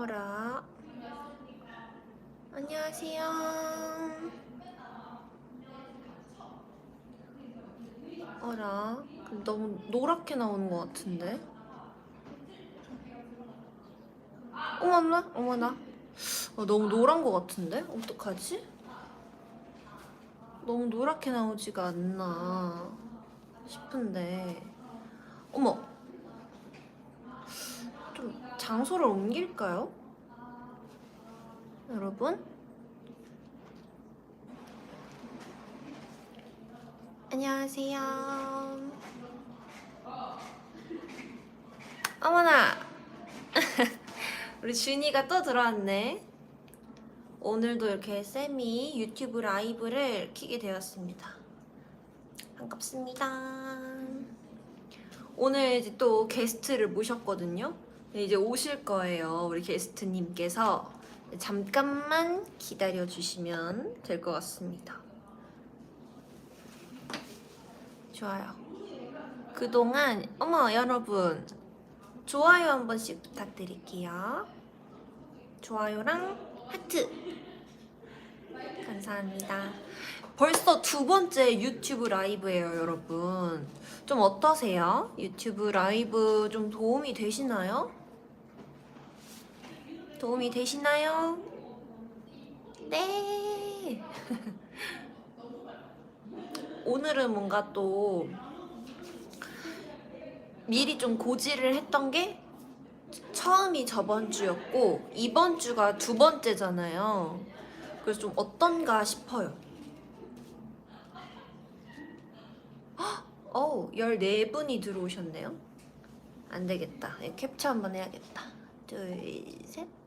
어라. 안녕하세요. 어라. 너무 노랗게 나오는 것 같은데? 어머나, 어머나. 어, 너무 노란 것 같은데? 어떡하지? 너무 노랗게 나오지가 않나 싶은데. 어머. 좀 장소를 옮길까요? 여러분? 안녕하세요. 어머나! 우리 준이가 또 들어왔네. 오늘도 이렇게 쌤이 유튜브 라이브를 키게 되었습니다. 반갑습니다. 오늘 이제 또 게스트를 모셨거든요. 네, 이제 오실 거예요. 우리 게스트님께서 잠깐만 기다려 주시면 될 것 같습니다. 좋아요. 그동안 어머 여러분 좋아요 한 번씩 부탁드릴게요. 좋아요랑 하트 감사합니다. 벌써 두 번째 유튜브 라이브예요, 여러분. 좀 어떠세요? 유튜브 라이브 좀 도움이 되시나요? 도움이 되시나요? 네. 오늘은 뭔가 또 미리 좀 고지를 했던 게 처음이 저번 주였고 이번 주가 두 번째잖아요. 그래서 좀 어떤가 싶어요. 헉! 어우, 14분이 들어오셨네요. 안 되겠다. 캡처 한번 해야겠다. 둘, 셋.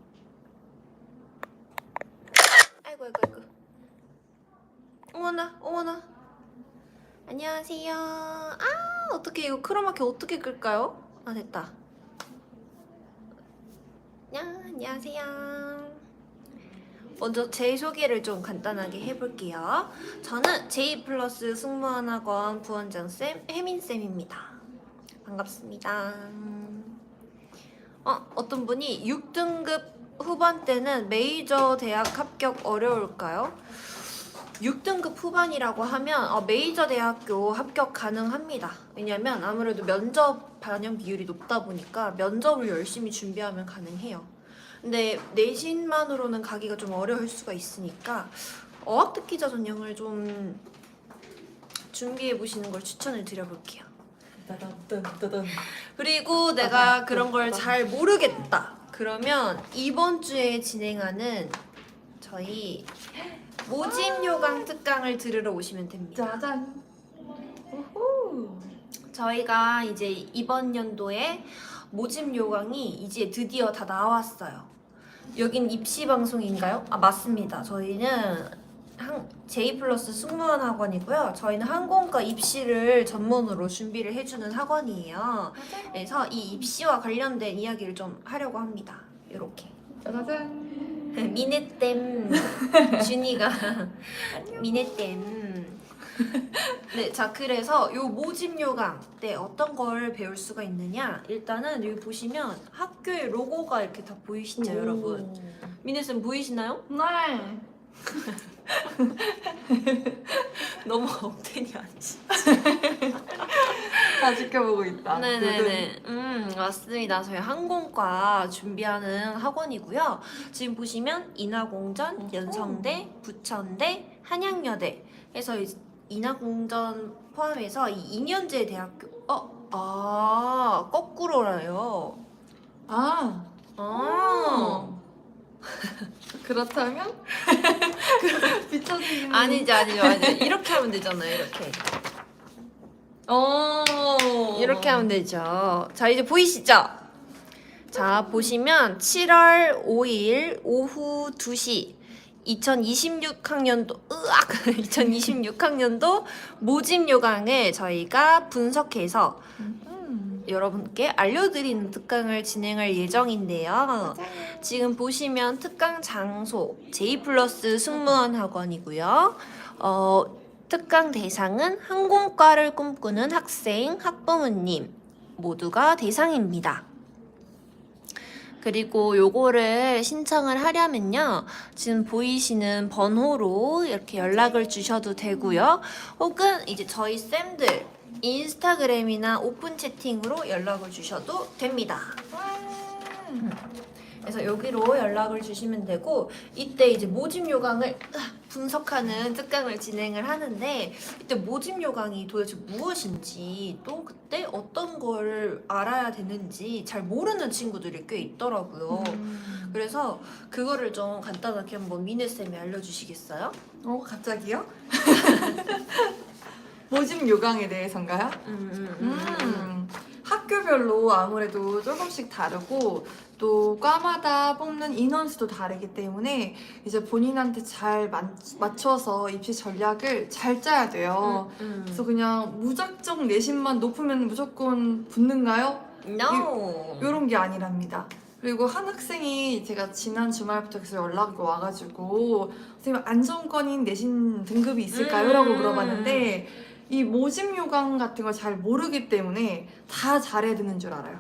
아이고, 아이고, 아이고. 어머나, 어머나. 안녕하세요. 아, 어떻게 이거 크로마키 어떻게 끌까요? 아, 됐다. 야, 안녕하세요. 먼저 제 소개를 좀 간단하게 해볼게요. 저는 J 플러스 승무원 학원 부원장 쌤 혜민 쌤입니다. 반갑습니다. 어, 어떤 분이 6등급 후반 때는 메이저 대학 합격 어려울까요? 6등급 후반이라고 하면 어, 메이저 대학교 합격 가능합니다. 왜냐면 아무래도 면접 반영 비율이 높다 보니까 면접을 열심히 준비하면 가능해요. 근데 내신만으로는 가기가 좀 어려울 수가 있으니까 어학특기자 전형을 좀 준비해 보시는 걸 추천을 드려볼게요. 따단 따단. 그리고 내가 그런 걸 잘 모르겠다. 그러면 이번 주에 진행하는 저희 모집 요강 특강을 들으러 오시면 됩니다. 짜잔. 우후. 저희가 이제 이번 연도에 모집 요강이 이제 드디어 다 나왔어요. 여긴 입시 방송인가요? 아 맞습니다. 저희는 한 J 플러스 승무원 학원이고요. 저희는 항공과 입시를 전문으로 준비를 해주는 학원이에요. 그래서 이 입시와 관련된 이야기를 좀 하려고 합니다. 이렇게 짜자잔. 미네댐 준이가 미네댐 네, 자 그래서 요 모집 요강 때 어떤 걸 배울 수가 있느냐 일단은 여기 보시면 학교의 로고가 이렇게 다 보이시죠 여러분 미네쌤 보이시나요? 네. 너무 업데이 아니지? 다 지켜보고 있다. 네네네. 음, 맞습니다. 저희 항공과 준비하는 학원이고요. 지금 보시면 인하공전, 연성대, 부천대, 한양여대 해서 이- 인하공전 포함해서 이 2년제 대학교. 어, 아, 거꾸로라요. 아. 아. 그렇다면 비춰지는. 아니죠, 아니죠, 아니죠. 이렇게 하면 되잖아요, 이렇게. 어. 이렇게 하면 되죠. 자, 이제 보이시죠? 자, 보시면 7월 5일 오후 2시 2026학년도 으악 2026학년도 모집 요강을 저희가 분석해서 음. 여러분께 알려드리는 특강을 진행할 예정인데요. 지금 보시면 특강 장소 J 플러스 승무원 학원이고요. 어, 특강 대상은 항공과를 꿈꾸는 학생, 학부모님 모두가 대상입니다. 그리고 요거를 신청을 하려면요. 지금 보이시는 번호로 이렇게 연락을 주셔도 되고요. 혹은 이제 저희 쌤들 인스타그램이나 오픈 채팅으로 연락을 주셔도 됩니다. 그래서 여기로 연락을 주시면 되고 이때 이제 모집 요강을 분석하는 특강을 진행을 하는데 이때 모집 요강이 도대체 무엇인지 또 그때 어떤 걸 알아야 되는지 잘 모르는 친구들이 꽤 있더라고요. 음. 그래서 그거를 좀 간단하게 한번 미네 쌤이 알려주시겠어요? 어 갑자기요? 모집 요강에 대해서인가요? 음, 음, 학교별로 아무래도 조금씩 다르고 또 과마다 뽑는 인원수도 다르기 때문에 이제 본인한테 잘 맞, 맞춰서 입시 전략을 잘 짜야 돼요. 음, 그래서 그냥 무작정 내신만 높으면 무조건 붙는가요? No. 이런 게 아니랍니다. 그리고 한 학생이 제가 지난 주말부터 계속 연락이 와가지고 선생님 안정권인 내신 등급이 있을까요? 라고 음. 물어봤는데 이 모집 요강 같은 걸 잘 모르기 때문에 다 잘해야 되는 줄 알아요.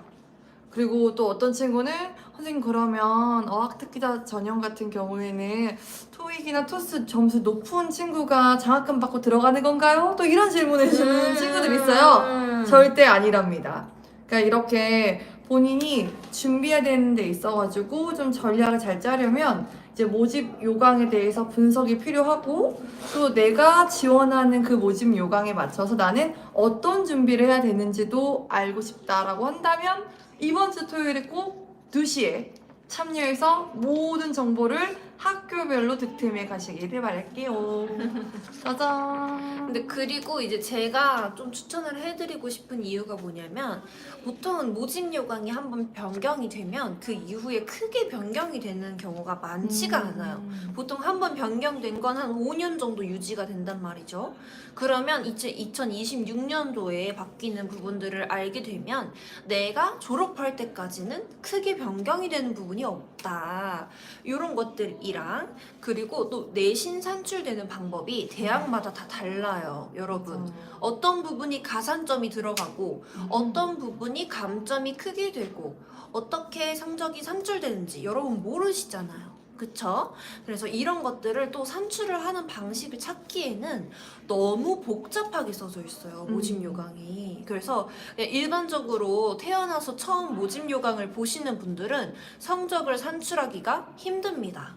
그리고 또 어떤 친구는 선생님 그러면 어학특기자 전형 같은 경우에는 토익이나 토스 점수 높은 친구가 장학금 받고 들어가는 건가요? 또 이런 질문을 주는 음. 친구들이 있어요. 절대 아니랍니다. 그러니까 이렇게 본인이 준비해야 되는 데 있어가지고 좀 전략을 잘 짜려면 이제 모집 요강에 대해서 분석이 필요하고 또 내가 지원하는 그 모집 요강에 맞춰서 나는 어떤 준비를 해야 되는지도 알고 싶다라고 한다면 이번 주 토요일에 꼭 2시에 참여해서 모든 정보를 학교별로 득템해 가시기를 바랄게요. 짜잔. 근데 그리고 이제 제가 좀 추천을 해드리고 싶은 이유가 뭐냐면 보통은 모집 요강이 한번 변경이 되면 그 이후에 크게 변경이 되는 경우가 많지가 음. 않아요. 보통 한 번 변경된 건 한 5년 정도 유지가 된단 말이죠. 그러면 이제 2026년도에 바뀌는 부분들을 알게 되면 내가 졸업할 때까지는 크게 변경이 되는 부분이 없다. 이런 것들이 랑 그리고 또 내신 산출되는 방법이 대학마다 다 달라요, 여러분. 어떤 부분이 가산점이 들어가고 어떤 부분이 감점이 크게 되고 어떻게 성적이 산출되는지 여러분 모르시잖아요. 그쵸? 그래서 이런 것들을 또 산출을 하는 방식을 찾기에는 너무 복잡하게 써져 있어요. 모집 음. 요강이. 그래서 그냥 일반적으로 태어나서 처음 모집 요강을 보시는 분들은 성적을 산출하기가 힘듭니다.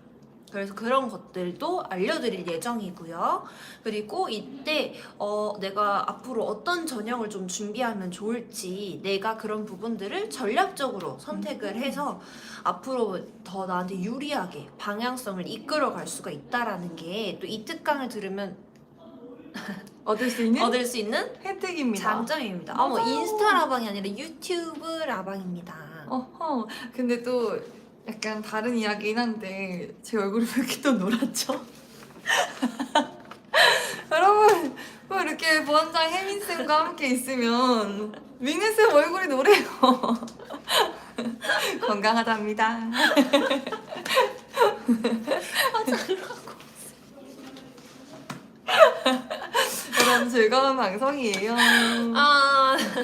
그래서 그런 것들도 알려드릴 예정이고요. 그리고 이때 어, 내가 앞으로 어떤 전형을 좀 준비하면 좋을지 내가 그런 부분들을 전략적으로 선택을 해서 앞으로 더 나한테 유리하게 방향성을 이끌어 갈 수가 있다라는 게 또 이 특강을 들으면 얻을 수 있는 얻을 수 있는 혜택입니다. 장점입니다. 아, 뭐. 인스타 라방이 아니라 유튜브 라방입니다. 어허. 근데 또 약간 다른 이야기긴 한데 제 얼굴이 왜 이렇게 또 노랗죠? 여러분 뭐 이렇게 부원장 혜민 쌤과 함께 있으면 민혜 쌤 얼굴이 노래요. 건강하답니다. 여러분 즐거운 방송이에요. 아,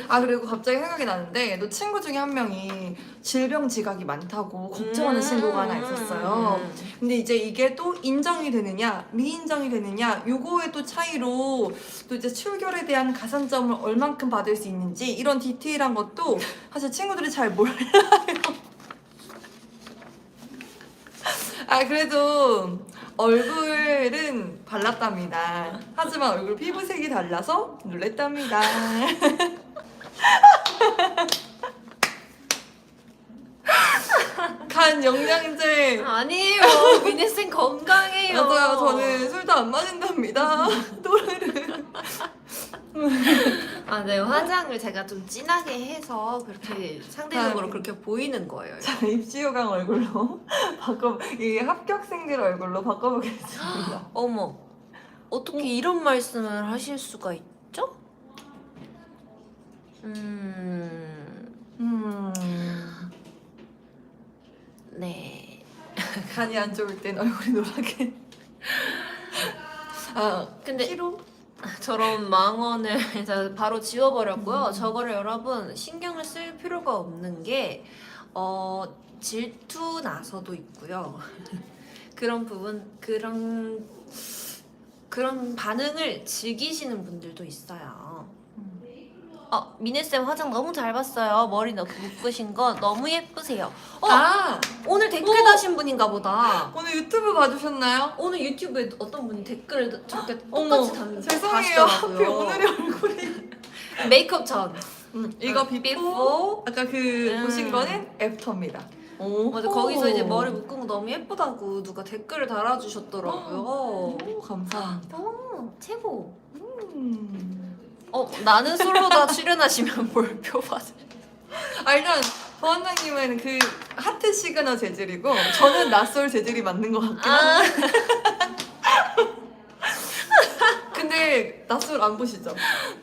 아 그리고 갑자기 생각이 나는데 너 친구 중에 한 명이 질병 지각이 많다고 걱정하는 음. 친구가 하나 있었어요. 근데 이제 이게 또 인정이 되느냐 미인정이 되느냐 요거의 또 차이로 또 이제 출결에 대한 가산점을 얼만큼 받을 수 있는지 이런 디테일한 것도 사실 친구들이 잘 몰라요. 아 그래도 얼굴은 발랐답니다. 하지만 얼굴 피부색이 달라서 놀랬답니다. 간 영양제 아니에요. 미네쌤 건강해요. 맞아요. 저는 술도 안 마신답니다. 노래를. 아, 네. 화장을 제가 좀 진하게 해서 그렇게 상대적으로 아, 그렇게 보이는 거예요. 자, 입시요강 얼굴로 바꿔 이 합격생들 얼굴로 바꿔보겠습니다. 어머. 어떻게 이런 말씀을 하실 수가 있죠? 음. 음, 네. 간이 안 좋을 땐 얼굴이 노랗게. 아, 근데 피로? 저런 망언을 이제 바로 지워버렸고요. 저거를 여러분 신경을 쓸 필요가 없는 게 어, 질투 나서도 있고요. 그런 부분 그런 그런 반응을 즐기시는 분들도 있어요. 어, 미네쌤 화장 너무 잘 봤어요. 머리 너무 묶으신 거 너무 예쁘세요. 어, 아 오늘 댓글 어. 다신 분인가 보다. 오늘 유튜브 봐주셨나요? 오늘 유튜브에 어떤 분이 댓글을 저렇게 똑같이 단, 죄송해요. 하필. 오늘의 얼굴이. 메이크업 전. 이거 어, 비포. 비포. 아까 그 음. 보신 거는 애프터입니다. 오. 맞아 거기서 이제 머리 묶은 거 너무 예쁘다고 누가 댓글을 달아주셨더라고요. 오, 감사합니다. 어 최고. 음. 어 나는 솔로다 출연하시면 몰표 받을. 아 일단 보원장님은 그 하트 시그너 재질이고 저는 낯설 재질이 맞는 것 같긴 아 한데 근데 낯설 안 보시죠?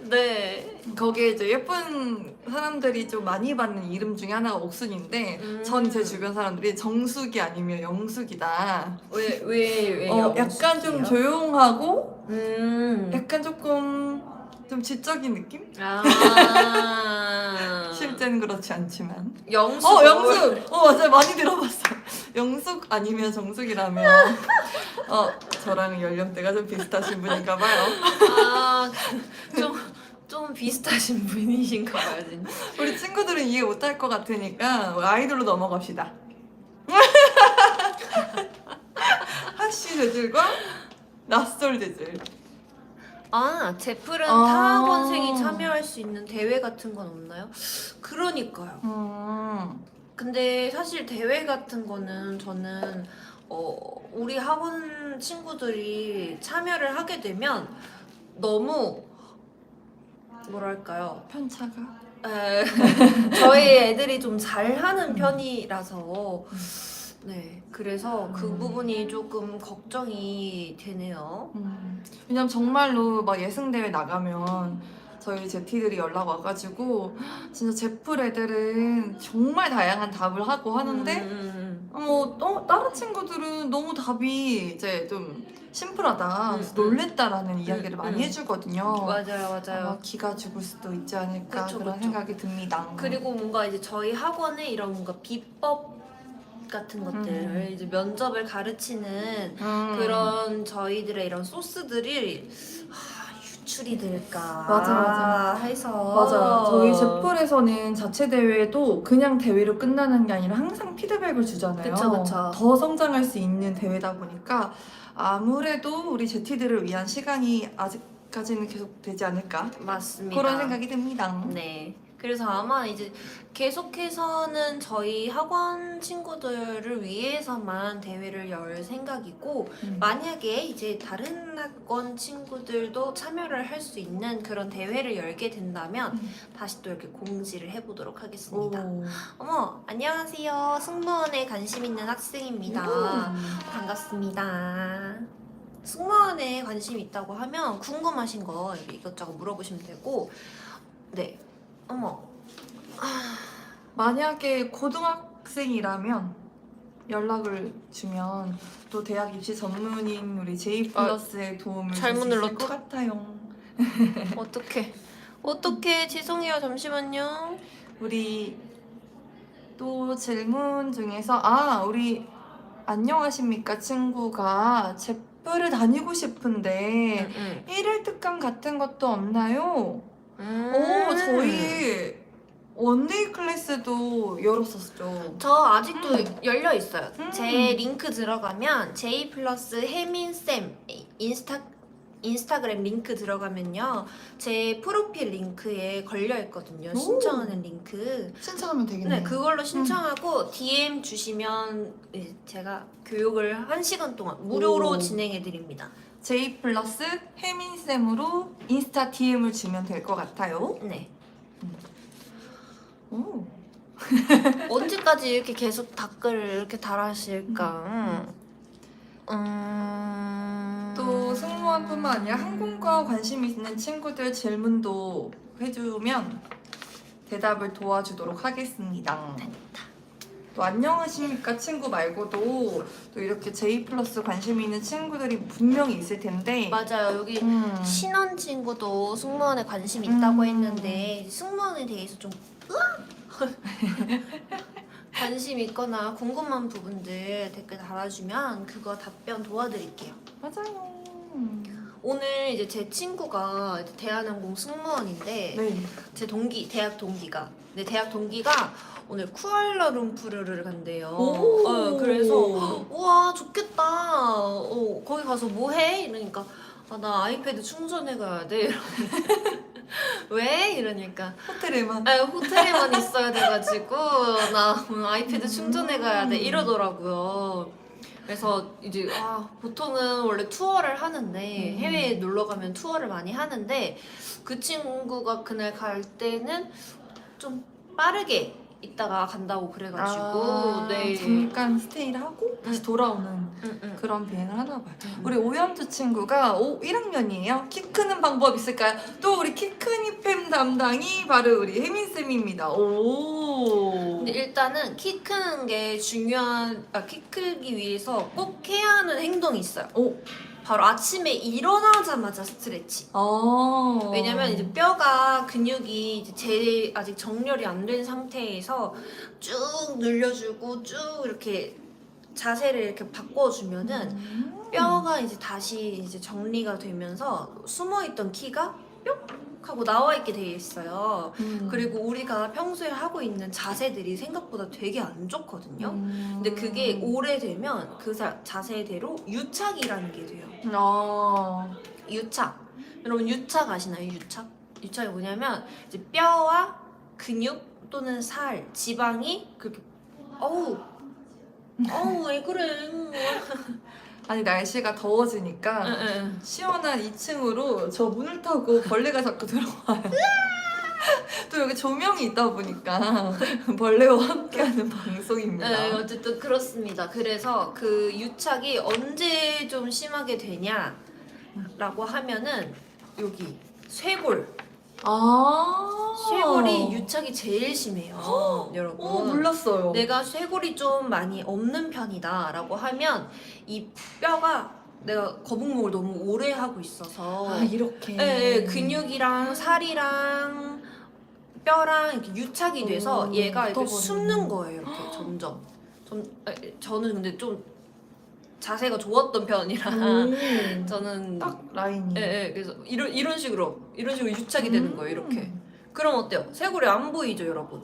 네. 거기에 이제 예쁜 사람들이 좀 많이 받는 이름 중에 하나가 옥순인데 음. 전 제 주변 사람들이 정숙이 아니면 영숙이다 왜왜 왜? 어, 약간 좀 조용하고 음. 약간 조금 좀 지적인 느낌? 아. 실제는 그렇지 않지만 영수. 어 영숙! 어 맞아요 많이 들어봤어 영숙 아니면 정숙이라면 어 저랑 연령대가 좀 비슷하신 분인가 봐요 아 좀 좀 비슷하신 분이신가 봐요 진짜. 우리 친구들은 이해 못할 것 같으니까 아이돌로 넘어갑시다 하씨 재질과 낯설 재질 아, 제플은 아. 타학원생이 참여할 수 있는 대회 같은 건 없나요? 그러니까요. 음. 근데 사실 대회 같은 거는 저는 어, 우리 학원 친구들이 참여를 하게 되면 너무 뭐랄까요? 편차가 에, 저희 애들이 좀 잘하는 편이라서 네 그래서 그 음. 부분이 조금 걱정이 되네요. 음. 왜냐면 정말로 막 예승 대회 나가면 저희 제티들이 연락 와가지고 진짜 제풀 애들은 정말 다양한 답을 하고 하는데 음, 뭐또 다른 친구들은 너무 답이 이제 좀 심플하다 음, 음. 놀랬다라는 이야기를 음, 많이 음. 해주거든요. 맞아요, 맞아요. 아마 기가 죽을 수도 있지 않을까 그쵸, 그런 그쵸. 생각이 듭니다. 그리고 뭔가 이제 저희 학원에 이런 뭔가 비법 같은 것들을 음. 이제 면접을 가르치는 음. 그런 저희들의 이런 소스들이 아, 유출이 될까 맞아, 맞아. 해서 맞아. 저희 제풀에서는 자체 대회도 그냥 대회로 끝나는 게 아니라 항상 피드백을 주잖아요. 그쵸, 그쵸. 더 성장할 수 있는 대회다 보니까 아무래도 우리 제티들을 위한 시간이 아직까지는 계속 되지 않을까 맞습니다. 그런 생각이 듭니다. 네. 그래서 아마 이제 계속해서는 저희 학원 친구들을 위해서만 대회를 열 생각이고 음. 만약에 이제 다른 학원 친구들도 참여를 할 수 있는 그런 대회를 열게 된다면 음. 다시 또 이렇게 공지를 해보도록 하겠습니다. 오. 어머, 안녕하세요. 승무원에 관심 있는 학생입니다. 음. 반갑습니다. 승무원에 관심 있다고 하면 궁금하신 거 이것저것 물어보시면 되고, 네. 어머, 만약에 고등학생이라면 연락을 주면 또 대학 입시 전문인 우리 J 플러스의 도움을 아, 잘못 있을 눌렀다. 것 같아요. 어떡해. 어떡해. 죄송해요. 잠시만요. 우리 또 질문 중에서 아 우리 안녕하십니까 친구가 제프를 다니고 싶은데 응, 일일 특강 같은 것도 없나요? 응. 오 저희 원데이 클래스도 열었었죠. 저 아직도 음. 열려 있어요. 음. 제 링크 들어가면 J 플러스 혜민 쌤 인스타 인스타그램 링크 들어가면요 제 프로필 링크에 걸려 있거든요. 오. 신청하는 링크. 신청하면 되겠네요. 네, 그걸로 신청하고 DM 주시면 이제 제가 교육을 한 시간 동안 무료로 오. 진행해 드립니다. J 플러스 혜민 쌤으로 인스타 DM을 주면 될 것 같아요. 네. 오. 언제까지 이렇게 계속 댓글을 이렇게 달아실까? 음... 또 승무원뿐만 아니라 항공과 관심 있는 친구들 질문도 해주면 대답을 도와주도록 하겠습니다. 또 안녕하십니까 친구 말고도 또 이렇게 J 플러스 관심 있는 친구들이 분명히 있을 텐데 맞아요. 여기 음. 신원 친구도 승무원에 관심 있다고 음. 했는데 승무원에 대해서 좀 으악! 관심 있거나 궁금한 부분들 댓글 달아주면 그거 답변 도와드릴게요. 맞아요. 오늘 이제 제 친구가 대한항공 승무원인데 네. 제 동기 대학 동기가 네 대학 동기가 오늘 쿠알라룸푸르를 간대요. 오. 어, 그래서 우와 좋겠다. 어, 거기 가서 뭐 해? 이러니까 아, 나 아이패드 충전해 가야 돼. 이러는데 왜? 이러니까 호텔에만. 아, 호텔에만 있어야 돼가지고 나 오늘 아이패드 충전해 가야 돼 이러더라고요. 그래서 이제 아, 보통은 원래 투어를 하는데 음. 해외에 놀러 가면 투어를 많이 하는데 그 친구가 그날 갈 때는 좀 빠르게 있다가 간다고 그래가지고 아, 네. 잠깐 스테이를 하고 다시 돌아오는 응, 응. 그런 비행을 하나 봐요. 음. 우리 오연주 친구가 오, 1학년이에요. 키 크는 방법 있을까요? 또 우리 키큰 이팸 담당이 바로 우리 혜민 쌤입니다. 오. 근데 일단은 키 크는 게 중요한 아, 키 크기 위해서 꼭 해야 하는 행동이 있어요. 오. 바로 아침에 일어나자마자 스트레칭. 아. 왜냐면 이제 뼈가 근육이 이제 제 아직 정렬이 안 된 상태에서 쭉 늘려주고 쭉 이렇게 자세를 이렇게 바꿔주면은 음. 뼈가 이제 다시 이제 정리가 되면서 숨어있던 키가 뿅 하고 나와 있게 돼 있어요. 음. 그리고 우리가 평소에 하고 있는 자세들이 생각보다 되게 안 좋거든요. 음. 근데 그게 오래되면 그 자, 자세대로 유착이라는 게 돼요. 아. 유착. 여러분 유착 아시나요? 유착? 유착이 뭐냐면 이제 뼈와 근육 또는 살, 지방이 그렇게 어우 어우 왜 그래? 아니 날씨가 더워지니까 응 응. 시원한 2층으로 저 문을 타고 벌레가 자꾸 들어와요. 또 여기 조명이 있다 보니까 벌레와 함께하는 방송입니다. 네, 어쨌든 그렇습니다. 그래서 그 유착이 언제 좀 심하게 되냐라고 하면은 여기 쇄골. 아. 쇄골이 유착이 제일 심해요, 여러분. 어 몰랐어요. 내가 쇄골이 좀 많이 없는 편이다라고 하면 이 뼈가 내가 거북목을 너무 오래 하고 있어서 아 이렇게. 예, 예, 근육이랑 살이랑 뼈랑 이렇게 유착이 돼서 오, 얘가 이렇게 붙어버리네. 숨는 거예요 이렇게 점점 점, 에, 저는 근데 좀 자세가 좋았던 편이라 음. 저는 딱 라인이. 예, 예, 그래서 이런 이런 식으로 이런 식으로 유착이 되는 거예요 이렇게 음. 그럼 어때요? 쇄골이 안 보이죠, 여러분?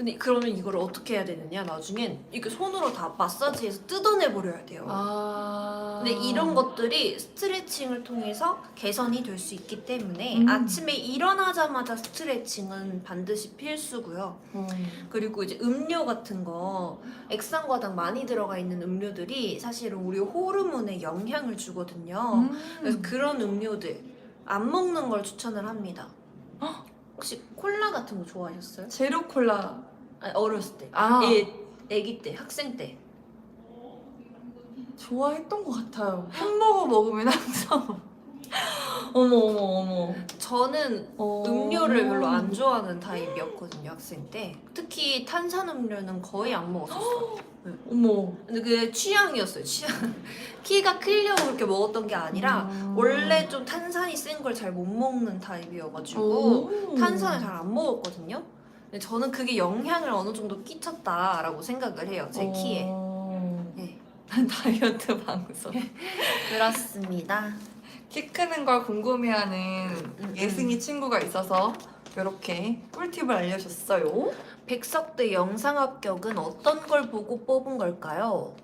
근데 그러면 이걸 어떻게 해야 되느냐? 나중엔 이렇게 손으로 다 마사지해서 뜯어내 버려야 돼요. 아. 근데 이런 것들이 스트레칭을 통해서 개선이 될 수 있기 때문에 음. 아침에 일어나자마자 스트레칭은 반드시 필수고요. 음. 그리고 이제 음료 같은 거 액상과당 많이 들어가 있는 음료들이 사실은 우리 호르몬에 영향을 주거든요. 음. 그래서 그런 음료들 안 먹는 걸 추천을 합니다. 혹시 콜라 같은 거 좋아하셨어요? 제로 콜라. 아니, 어렸을 때. 아. 예, 아기 때, 학생 때. 좋아했던 것 같아요. 햄버거 먹으면 항상. 어머 어머 어머. 저는 어. 음료를 별로 안 좋아하는 타입이었거든요, 학생 때. 특히 탄산음료는 거의 안 먹었었어요. 어머. 근데 그게 취향이었어요, 취향. 키가 크려고 그렇게 먹었던 게 아니라 음. 원래 좀 탄산이 센 걸 잘 못 먹는 타입이어가지고 오. 탄산을 잘 안 먹었거든요. 근데 저는 그게 영향을 어느 정도 끼쳤다라고 생각을 해요, 제 키에. 어. 네. 다이어트 방송. 그렇습니다. 키 크는 걸 궁금해하는 음, 예승이 친구가 있어서 이렇게 꿀팁을 알려줬어요. 백석대 영상 합격은 어떤 걸 보고 뽑은 걸까요?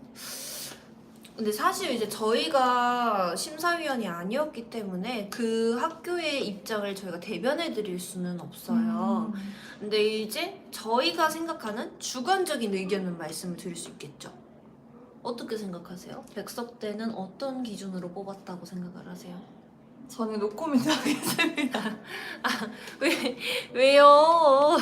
근데 사실 이제 저희가 심사위원이 아니었기 때문에 그 학교의 입장을 저희가 대변해 드릴 수는 없어요. 음. 근데 이제 저희가 생각하는 주관적인 의견은 말씀을 드릴 수 있겠죠. 어떻게 생각하세요? 백석대는 어떤 기준으로 뽑았다고 생각을 하세요? 저는 노코멘트 하겠습니다. 왜 왜요?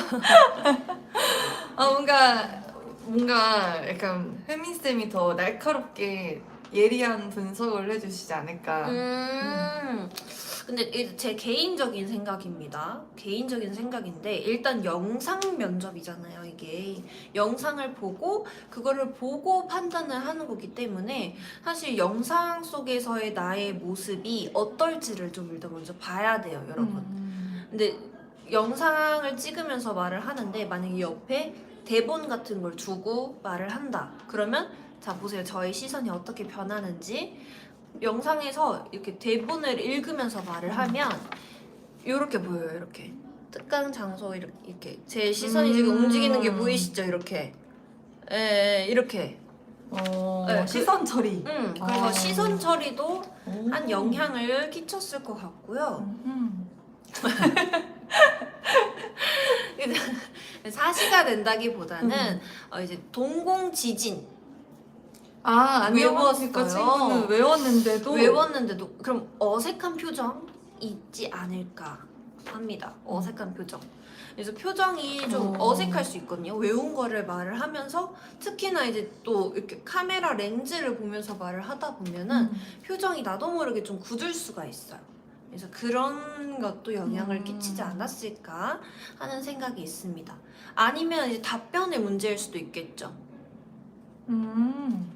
아 뭔가 뭔가 약간 혜민 쌤이 더 날카롭게 예리한 분석을 해주시지 않을까. 음. 근데 이제 제 개인적인 생각입니다. 개인적인 생각인데 일단 영상 면접이잖아요, 이게. 영상을 보고 그거를 보고 판단을 하는 거기 때문에 사실 영상 속에서의 나의 모습이 어떨지를 좀 일단 먼저 봐야 돼요, 여러분. 음. 근데 영상을 찍으면서 말을 하는데 만약에 옆에 대본 같은 걸 두고 말을 한다. 그러면 자 보세요. 저의 시선이 어떻게 변하는지 영상에서 이렇게 대본을 읽으면서 말을 하면 이렇게 보여요. 이렇게 특강 장소 이렇게, 제 시선이 지금 음. 움직이는 게 보이시죠? 이렇게 예, 이렇게. 어, 네, 그- 시선 처리. 음, 그래서 아. 시선 처리도 한 오. 영향을 끼쳤을 것 같고요. 음. 사시가 된다기보다는 음. 어, 이제 동공 지진 아, 안 외웠어요. 친구는 외웠는데도 외웠는데도 그럼 어색한 표정 있지 않을까 합니다. 어색한 표정. 그래서 표정이 좀 어. 어색할 수 있거든요. 외운 거를 말을 하면서 특히나 이제 또 이렇게 카메라 렌즈를 보면서 말을 하다 보면은 음. 표정이 나도 모르게 좀 굳을 수가 있어요. 그래서 그런 것도 영향을 음. 끼치지 않았을까 하는 생각이 있습니다. 아니면 이제 답변의 문제일 수도 있겠죠. 음.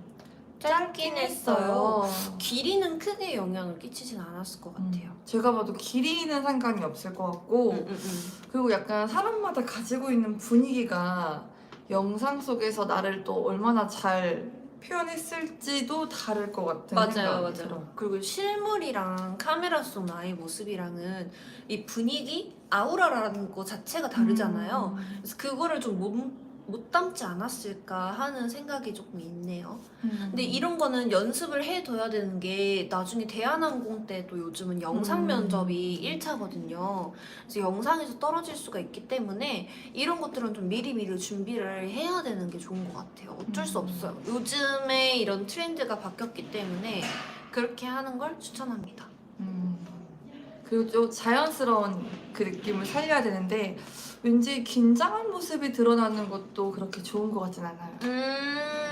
짧긴 했어요. 길이는 크게 영향을 끼치진 않았을 것 같아요. 제가 봐도 길이는 상관이 없을 것 같고 음, 음, 음. 그리고 약간 사람마다 가지고 있는 분위기가 영상 속에서 나를 또 얼마나 잘 표현했을지도 다를 것 같은 맞아요, 맞아요. 들어요. 그리고 실물이랑 카메라 속 나의 모습이랑은 이 분위기, 아우라라는 거 자체가 다르잖아요. 음. 그래서 그거를 좀못 못 담지 않았을까 하는 생각이 조금 있네요. 음. 근데 이런 거는 연습을 해둬야 되는 게 나중에 대한항공 때도 요즘은 영상 음. 면접이 1차거든요. 그래서 영상에서 떨어질 수가 있기 때문에 이런 것들은 좀 미리미리 준비를 해야 되는 게 좋은 것 같아요. 어쩔 수 음. 없어요. 요즘에 이런 트렌드가 바뀌었기 때문에 그렇게 하는 걸 추천합니다. 음. 그리고 좀 자연스러운 그 느낌을 살려야 되는데 왠지 긴장한 모습이 드러나는 것도 그렇게 좋은 것 같진 않아요. 음,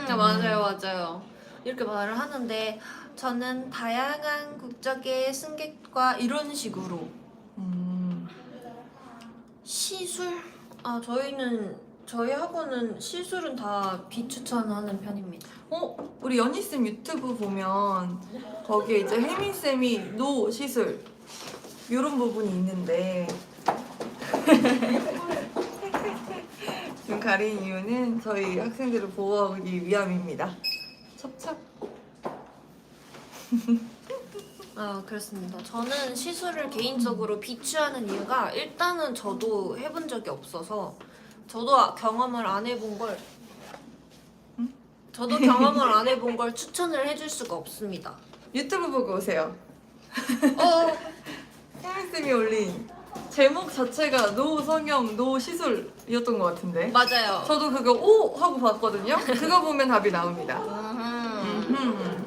음. 맞아요, 맞아요. 이렇게 말을 하는데 저는 다양한 국적의 승객과 이런 식으로 음. 시술? 아 저희는 저희 학원은 시술은 다 비추천하는 편입니다. 어, 우리 연희쌤 유튜브 보면 거기에 이제 혜민쌤이 노 시술 이런 부분이 있는데 지금 가린 이유는 저희 학생들을 보호하기 위함입니다. 첩첩. 아 그렇습니다. 저는 시술을 개인적으로 비추하는 이유가 일단은 저도 해본 적이 없어서 저도 경험을 안 해본 걸 응? 저도 경험을 안 해본 걸 추천을 해줄 수가 없습니다. 유튜브 보고 오세요. 어, 혜민쌤이 올린 제목 자체가 노 성형 노 시술이었던 것 같은데 맞아요. 저도 그거 오 하고 봤거든요. 그거 보면 답이 나옵니다. 음흠.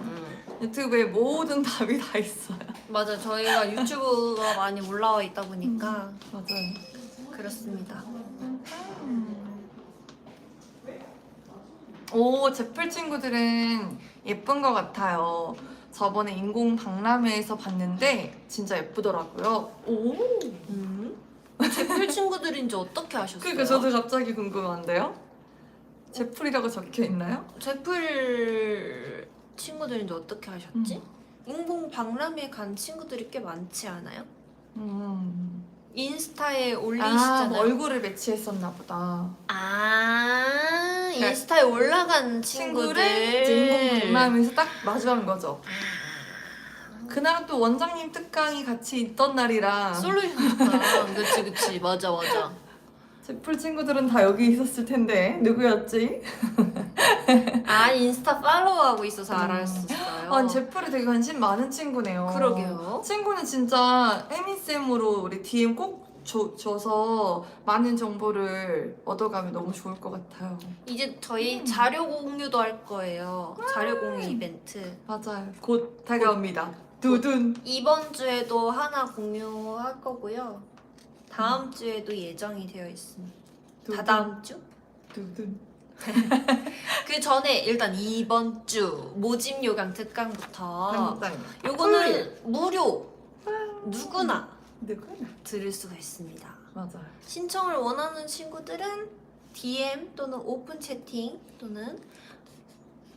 유튜브에 모든 답이 다 있어요. 맞아요. 저희가 유튜브가 많이 올라와 있다 보니까 맞아요. 그렇습니다. 오, 제플 친구들은 예쁜 것 같아요. 저번에 인공 박람회에서 봤는데 진짜 예쁘더라고요. 오. 음? 제플 친구들인지 어떻게 아셨어요? 그러니까 저도 갑자기 궁금한데요. 제플이라고 적혀 있나요? 제플 친구들인지 어떻게 아셨지? 음. 인공 박람회 간 친구들이 꽤 많지 않아요? 음. 인스타에 아, 올리시잖아요. 뭐 얼굴을 매치했었나 보다. 아, 인스타에 올라간 친구들. 친구를 이제 인공 박람회에서 딱 마주한 거죠. 아, 그날은 또 원장님 특강이 같이 있던 날이라 솔루션이었다. 그치 그치 맞아 맞아. 제플 친구들은 다 여기 있었을 텐데 누구였지? 아 인스타 팔로우하고 있어서 음. 알았었어요. 아, 제플에 되게 관심 많은 친구네요. 그러게요. 친구는 진짜 혜민 쌤으로 우리 DM 꼭 줘, 줘서 많은 정보를 얻어가면 너무 좋을 것 같아요. 이제 저희 자료 공유도 할 거예요. 자료 공유 이벤트. 맞아요. 곧 다가옵니다. 두둔. 이번 주에도 하나 공유할 거고요. 다음 주에도 예정이 되어 있습니다. 다 다음 주? 두둔. 그 전에 일단 이번 주 모집 요강 특강부터 당당. 요거는 무료 누구나 누구나. 들을 수가 있습니다. 맞아요. 신청을 원하는 친구들은 DM 또는 오픈 채팅 또는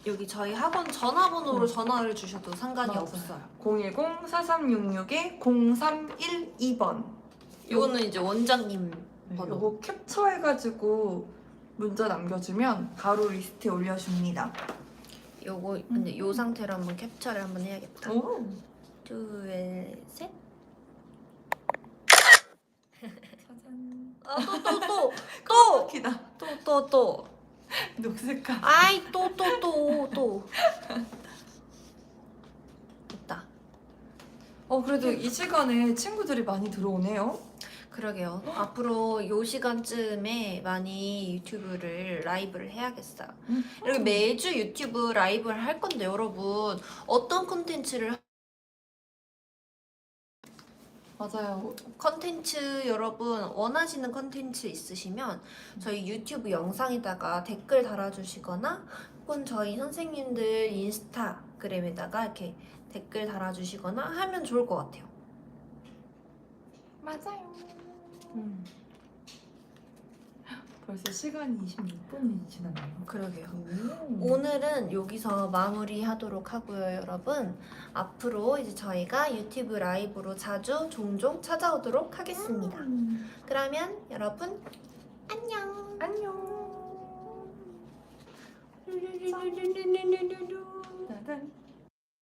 여기 저희 학원 전화번호로 음. 전화를 주셔도 상관이 맞아요. 없어요. 010-4366-0312번. 요거는 이제 원장님 네, 번호. 요거 캡처해가지고 문자 남겨주면 바로 리스트에 올려줍니다. 요거 근데 요 상태로 한번 캡처를 한번 해야겠다. 오. 둘, 셋. 짜잔. 아또또 또 또또또 기다. 또, 또. 녹색깔. 아이 또 또 또 또. 됐다. 어 그래도 이 시간에 친구들이 많이 들어오네요. 그러게요. 앞으로 요 시간쯤에 많이 유튜브를 라이브를 해야겠어요. 이렇게 매주 유튜브 라이브를 할 건데 여러분 어떤 콘텐츠를 맞아요. 컨텐츠 여러분 원하시는 컨텐츠 있으시면 저희 유튜브 영상에다가 댓글 달아주시거나 혹은 저희 선생님들 인스타그램에다가 이렇게 댓글 달아주시거나 하면 좋을 것 같아요. 맞아요. 음. 벌써 시간이 26분이 지났네요. 그러게요. 오. 오늘은 여기서 마무리하도록 하고요, 여러분. 앞으로 이제 저희가 유튜브 라이브로 자주 종종 찾아오도록 하겠습니다. 음. 그러면 여러분 안녕. 안녕. 짜잔.